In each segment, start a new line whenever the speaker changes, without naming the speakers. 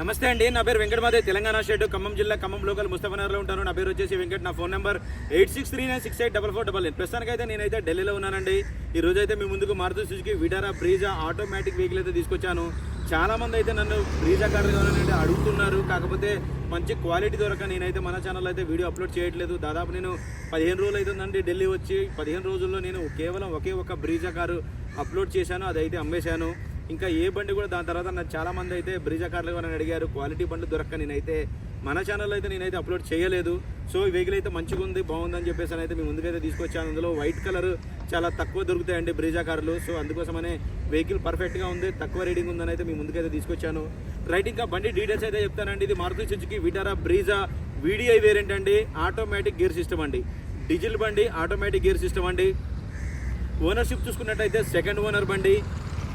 నమస్తే అండి నా పేరు వెంకటమాదే తెలంగాణ స్టేట్ ఖమ్మం జిల్లా ఖమ్మం లోకల్ ముస్తఫనగర్లో ఉంటాను. నా పేరు వచ్చేసి వెంకట్ నా phone number eight six three nine six eight double four double nine ప్రస్తుతానికైతే నేనైతే ఢిల్లీలో ఉన్నానండి. ఈ రోజు అయితే మీ ముందుకు Maruti Suzuki Vitara Brezza automatic vehicle అయితే తీసుకొచ్చాను. చాలా మంది అయితే నన్ను బ్రీజా కార్ కావాలని అడుగుతున్నారు. కాకపోతే మంచి క్వాలిటీ దొరక నేనైతే మన ఛానల్లో అయితే వీడియో అప్లోడ్ చేయట్లేదు. దాదాపు నేను పదిహేను రోజులు అవుతుందండి ఢిల్లీ వచ్చి. పదిహేను రోజుల్లో నేను కేవలం ఒకే ఒక బ్రీజా కారు అప్లోడ్ చేశాను. అదైతే అమ్మేశాను. ఇంకా ఏ బండి కూడా దాని తర్వాత నాకు చాలా మంది అయితే బ్రిజా కార్లు అని అడిగారు. క్వాలిటీ బండ్లు దొరక్క నేనైతే మన ఛానల్లో అయితే నేనైతే అప్లోడ్ చేయలేదు. సో ఈ వెహికల్ అయితే మంచిగా ఉంది బాగుందని చెప్పేసి అని అయితే మీ ముందుకైతే తీసుకొచ్చాను. అందులో వైట్ కలర్ చాలా తక్కువ దొరుకుతాయండి బ్రిజా కార్లు సో అందుకోసమనే వెహికల్ పర్ఫెక్ట్గా ఉంది తక్కువ రీడింగ్ ఉందని అయితే మీ ముందుకైతే తీసుకొచ్చాను. రైట్ ఇంకా బండి డీటెయిల్స్ అయితే చెప్తానండి. ఇది Maruti Suzuki Vitara Brezza VDI variant అండి. ఆటోమేటిక్ గేర్ సిస్టమ్ అండి. డీజిల్ బండి ఆటోమేటిక్ గేర్ సిస్టమ్ అండి. ఓనర్షిప్ చూసుకున్నట్టయితే సెకండ్ ఓనర్ బండి.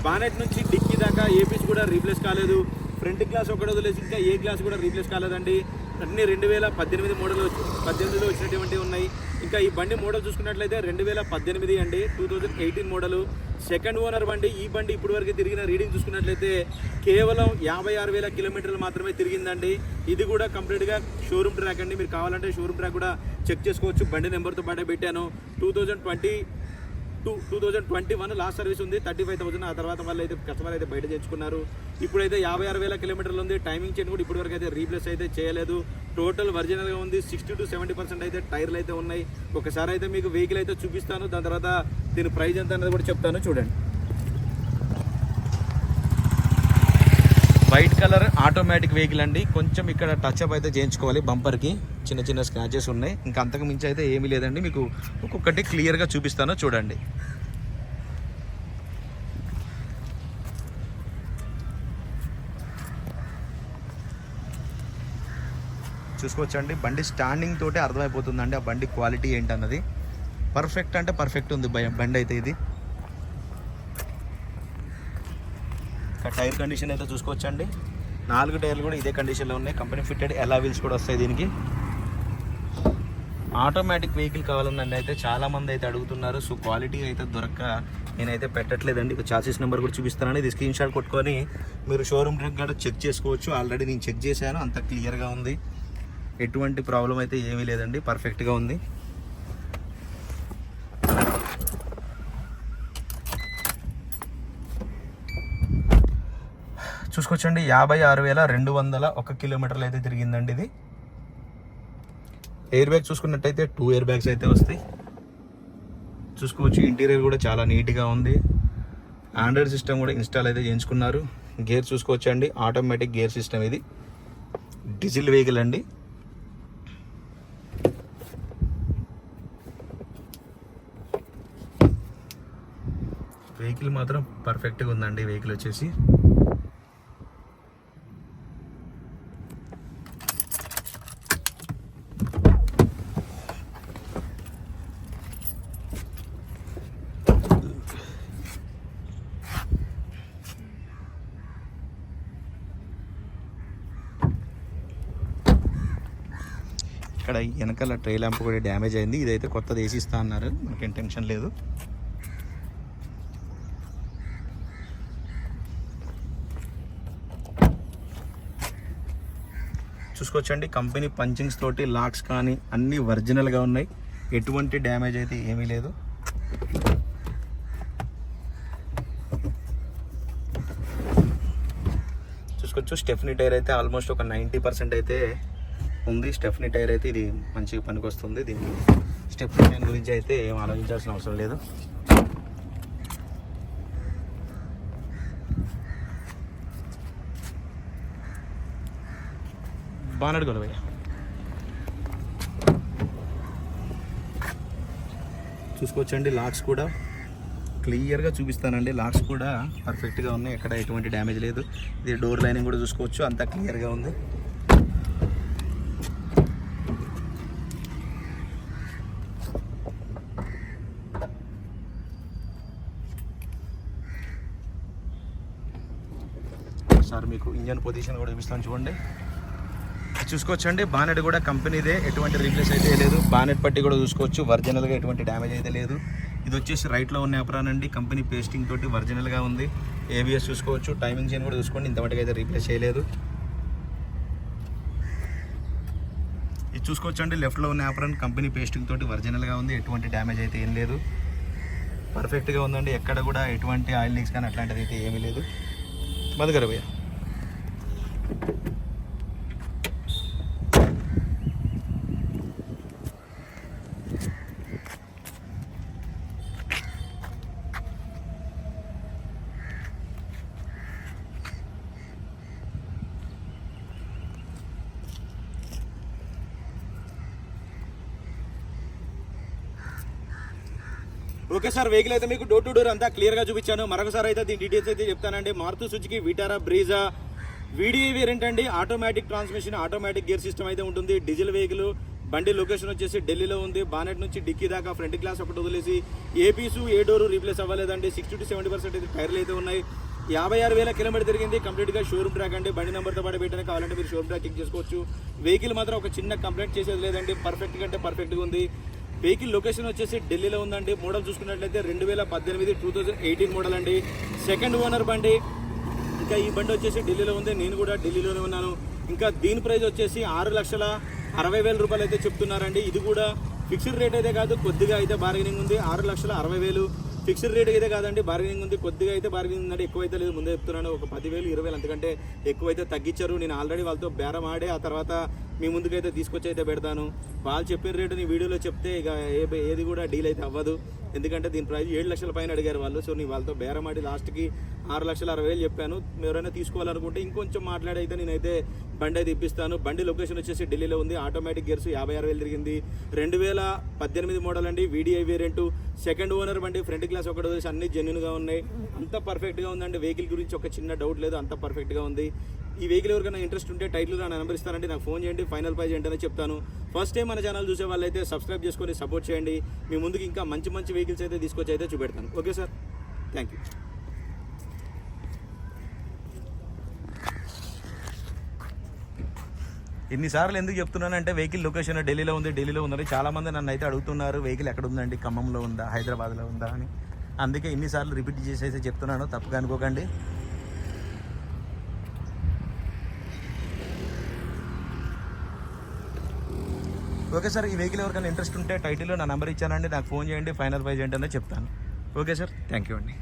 బానెట్ నుంచి డిక్కీ దాకా ఏ పీస్ కూడా రీప్లేస్ కాలేదు. ఫ్రంట్ గ్లాస్ ఒకటి వదిలేసి ఇంకా ఏ గ్లాస్ కూడా రీప్లేస్ కాలేదండి. అన్ని రెండు వేల పద్దెనిమిది మోడల్ పద్దెనిమిదిలో వచ్చినటువంటి ఉన్నాయి. ఇంకా ఈ బండి మోడల్ చూసుకున్నట్లయితే రెండు వేల పద్దెనిమిది అండి two thousand eighteen model. Second owner బండి ఈ బండి ఇప్పటి వరకు తిరిగిన రీడింగ్ చూసుకున్నట్లయితే కేవలం యాభై ఆరు వేల కిలోమీటర్లు మాత్రమే తిరిగిందండి. ఇది కూడా కంప్లీట్గా షోరూమ్ ట్రాక్ అండి. మీరు కావాలంటే షోరూమ్ ట్రాక్ కూడా చెక్ చేసుకోవచ్చు. బండి నెంబర్తో పాటే పెట్టాను. Two thousand twenty two two thousand twenty one last service ఉంది థర్టీ ఫైవ్ థౌసండ్ ఆ తర్వాత వాళ్ళు అయితే కస్టమర్ అయితే బయట తెచ్చుకున్నారు. ఇప్పుడైతే యాభై ఆరు వేల కిలోమీటర్లు ఉంది టైమింగ్ చేయడం కూడా ఇప్పటివరకు అయితే రీప్లేస్ అయితే చేయలేదు. టోటల్ ఒరిజినల్గా ఉంది సిక్స్టీ టు సెవెంటీ పర్సెంట్ అయితే టైర్లు అయితే ఉన్నాయి. ఒకసారి అయితే మీకు వెహికల్ అయితే చూపిస్తాను దాని తర్వాత దీని ప్రైజ్ ఎంత అనేది కూడా చెప్తాను చూడండి. వైట్ కలర్ ఆటోమేటిక్ వెహికల్ అండి. కొంచెం ఇక్కడ టచ్ అప్ అయితే చేయించుకోవాలి బంపర్కి చిన్న చిన్న స్క్రాచెస్ ఉన్నాయి. ఇంకా అంతకు మించి అయితే ఏమీ లేదండి. మీకు ఒక్కొక్కటి క్లియర్గా చూపిస్తాను. చూడండి. చూసుకోవచ్చండి. బండి స్టాండింగ్ తోటే అర్థమైపోతుందండి. ఆ బండి క్వాలిటీ ఏంటన్నది. పర్ఫెక్ట్ అంటే పర్ఫెక్ట్ ఉంది. బండి అయితే ఇది. టైర్ కండిషన్ అయితే చూసుకోవచ్చండి. నాలుగు టైర్లు కూడా ఇదే కండిషన్లో ఉన్నాయి. కంపెనీ ఫిట్టెడ్ ఎలా వీల్స్ కూడా వస్తాయి దీనికి. ఆటోమేటిక్ వెహికల్ కావాలని నన్ను అయితే చాలా మంది అయితే అడుగుతున్నారు. సో క్వాలిటీ అయితే దొరక్క నేనైతే పెట్టట్లేదండి. ఇక చార్జెస్ నెంబర్ కూడా చూపిస్తానని ఇది స్క్రీన్ షాట్ కొట్టుకొని మీరు షోరూమ్ కూడా చెక్ చేసుకోవచ్చు. ఆల్రెడీ నేను చెక్ చేశాను. అంత క్లియర్గా ఉంది. ఎటువంటి ప్రాబ్లం అయితే ఏమీ లేదండి. పర్ఫెక్ట్గా ఉంది. చూసుకోవచ్చండి. యాభై ఆరు వేల రెండు వందల ఒక కిలోమీటర్లు అయితే తిరిగిందండి ఇది. ఎయిర్ బ్యాగ్ చూసుకున్నట్టయితే టూ ఎయిర్ బ్యాగ్స్ అయితే వస్తాయి. చూసుకోవచ్చు ఇంటీరియర్ కూడా చాలా నీట్గా ఉంది. ఆండ్రాయిడ్ సిస్టమ్ కూడా ఇన్స్టాల్ అయితే చేయించుకున్నారు. గేర్ చూసుకోవచ్చండి. ఆటోమేటిక్ గేర్ సిస్టమ్ ఇది. డీజిల్ వెహికల్ అండి. వెహికల్ మాత్రం పర్ఫెక్ట్గా ఉందండి. వెహికల్ వచ్చేసి. ఇక్కడ వెనకాల ట్రే ల్యాంప్ కూడా డ్యామేజ్ అయింది. ఇదైతే కొత్తది వేసి అన్నారు. మనకేం టెన్షన్ లేదు. చూసుకోవచ్చండి. కంపెనీ పంచింగ్స్ తోటి లాక్స్ కానీ అన్నీ ఒరిజినల్గా ఉన్నాయి. ఎటువంటి డ్యామేజ్ అయితే ఏమీ లేదు. చూసుకోవచ్చు. స్టెఫ్నీ టైర్ అయితే ఆల్మోస్ట్ ఒక నైంటీ పర్సెంట్ అయితే ఉంది. స్టెఫ్నీ టైర్ అయితే ఇది మంచిగా పనికొస్తుంది దీనికి. స్టెఫ్నీ టైర్ గురించి అయితే ఏం ఆలోచించాల్సిన అవసరం లేదు. బానడ్ గొలవయ్య చూసుకోవచ్చండి లాక్స్ కూడా క్లియర్గా చూపిస్తానండి. లాక్స్ కూడా పర్ఫెక్ట్గా ఉన్నాయి. ఎక్కడ ఎటువంటి డ్యామేజ్ లేదు. ఇది డోర్ లైనింగ్ కూడా చూసుకోవచ్చు. అంతా క్లియర్గా ఉంది. సార్ మీకు ఇంజన్ పొజిషన్ కూడా చూపిస్తాను చూడండి. చూసుకోవచ్చండి. బానెట్ కూడా కంపెనీదే ఎటువంటి రీప్లేస్ అయితే లేదు. బానెట్ పట్టి కూడా చూసుకోవచ్చు. ఒరిజినల్గా ఎటువంటి డ్యామేజ్ అయితే లేదు. ఇది వచ్చేసి రైట్లో ఉన్న ఎపరాన్ అండి. కంపెనీ పేస్టింగ్ తోటి ఒరిజినల్గా ఉంది. ఏబిఎస్ చూసుకోవచ్చు. టైమింగ్ చైన్ కూడా చూసుకోండి. ఇంతవరకు అయితే రీప్లేస్ చేయలేదు. ఇది చూసుకోవచ్చండి. లెఫ్ట్లో ఉన్న యాప్రాన్ కంపెనీ పేస్టింగ్ తోటి ఒరిజినల్గా ఉంది. ఎటువంటి డ్యామేజ్ అయితే ఏం లేదు. పర్ఫెక్ట్గా ఉందండి. ఎక్కడ కూడా ఎటువంటి ఆయిల్ లీక్స్ కానీ అట్లాంటిది అయితే ఏమీ లేదు. మధుకర ఓకే సార్ వెహికల్ అయితే మీకు డోర్ టు డోర్ అంతా క్లియర్గా చూపించాను. మరొకసారి అయితే దీని డీటెయిల్స్ అయితే చెప్తానండి. Maruti Suzuki Vitara Brezza VDI variant అండి. Automatic transmission automatic gear system అయితే ఉంటుంది. డీజిల్ వెహికల్ బండి లొకేషన్ వచ్చేసి ఢిల్లీలో ఉంది. బానెట్ నుంచి డిక్కీ దాకా ఫ్రంట్ గ్లాస్ ఒకటి వదిలేసి ఏపీసు ఏ డోరు రీప్లేస్ అవ్వలేదండి. సిక్స్టీ టు సెవెంటీ పర్సెంట్ అయితే టైర్లు అయితే ఉన్నాయి. యాభై ఆరు వేల కిలోమీటర్ తిరిగింది. కంప్లీట్గా షోరూమ్ ట్రాక్ అండి. బండి నెంబర్తో పాటు పెట్టడానికి కావాలంటే మీరు షోరూమ్ ట్రాక్ చెక్ చేసుకోవచ్చు. వెహికల్ మాత్రం ఒక చిన్న కంప్లైంట్ చేసేది లేదండి. పర్ఫెక్ట్ కంటే పర్ఫెక్ట్గా ఉంది. వెహికల్ లొకేషన్ వచ్చేసి ఢిల్లీలో ఉందండి. మోడల్ చూసుకున్నట్లయితే రెండు వేల పద్దెనిమిది టూ థౌజండ్ ఎయిటీన్ మోడల్ అండి. సెకండ్ ఓనర్ బండి ఇంకా ఈ బండి వచ్చేసి ఢిల్లీలో ఉంది. నేను కూడా ఢిల్లీలోనే ఉన్నాను. ఇంకా దీని ప్రైస్ వచ్చేసి ఆరు లక్షల అరవై వేల రూపాయలు అయితే చెప్తున్నారండి. ఇది కూడా ఫిక్స్డ్ రేట్ అయితే కాదు కొద్దిగా అయితే బార్గెనింగ్ ఉంది. ఆరు లక్షల అరవై వేలు ఫిక్స్డ్ రేట్ అయితే కాదండి బార్గెనింగ్ ఉంది. కొద్దిగా అయితే బార్గెనింగ్ ఉందంటే ఎక్కువ అయితే లేదు ముందే చెప్తున్నాను. ఒక పదివేలు ఇరవై వేలు అంతకంటే ఎక్కువ అయితే తగ్గించారు. నేను ఆల్రెడీ వాళ్ళతో బేరం ఆడే ఆ తర్వాత మీ ముందుకైతే తీసుకొచ్చి అయితే పెడతాను. వాళ్ళు చెప్పిన రేటు నీ వీడియోలో చెప్తే ఇక ఏది కూడా డీల్ అయితే అవ్వదు. ఎందుకంటే దీని ప్రైస్ ఏడు లక్షల పైన అడిగారు వాళ్ళు. సో నీ వాళ్ళతో బేరం ఆడి లాస్ట్కి ఆరు లక్షల అరవై వేలు చెప్పాను. మీరు ఎవరైనా తీసుకోవాలనుకుంటే ఇంకొంచెం మాట్లాడైతే నేనైతే బండి అయితే ఇప్పిస్తాను. బండి లొకేషన్ వచ్చేసి ఢిల్లీలో ఉంది. ఆటోమేటిక్ గేర్స్ యాభై ఆరు వేలు తిరిగింది. రెండు వేల పద్దెనిమిది మోడల్ అండి. వీడిఐ వేరియంట్ సెకండ్ ఓనర్ బండి ఫ్రంట్ గ్లాస్ ఒకటి వచ్చేసి అన్ని జెన్యున్గా ఉన్నాయి. అంత పర్ఫెక్ట్గా ఉందండి. వెహికల్ గురించి ఒక చిన్న డౌట్ లేదు. అంత పర్ఫెక్ట్గా ఉంది. ఈ వెహికల్ ఎవరికైనా ఇంట్రెస్ట్ ఉంటే టైటిల్ నా నెంబర్ ఇస్తానంటే నాకు ఫోన్ చేయండి. ఫైనల్ ప్రైజ్ ఏంటనే చెప్తాను. ఫస్ట్ టైం మన ఛానల్ చూసే వాళ్ళైతే సబ్స్క్రైబ్ చేసుకొని సపోర్ట్ చేయండి. మీ ముందుకు ఇంకా మంచి మంచి వెహికల్స్ అయితే తీసుకొచ్చి అయితే చూపెడతాను. ఓకే సార్ థ్యాంక్ యూ ఇన్నిసార్లు ఎందుకు చెప్తున్నానంటే వెహికల్ లొకేషన్ ఢిల్లీలో ఉంది ఢిల్లీలో ఉందని చాలామంది నన్ను అయితే అడుగుతున్నారు వెహికల్ ఎక్కడ ఉందండి ఖమ్మంలో ఉందా హైదరాబాద్లో ఉందా అని. అందుకే ఇన్నిసార్లు రిపీట్ చేసి అయితే చెప్తున్నాను తప్పుగా అనుకోకండి. ఓకే సార్ ఈ వెహికల్ ఎవరికైనా ఇంట్రెస్ట్ ఉంటే టైటిల్లో నా నెంబర్ ఇచ్చానండి నాకు ఫోన్ చేయండి ఫైనల్ ప్రైజ్ ఏంటనే చెప్తాను. ఓకే సార్ థ్యాంక్ యూ అండి.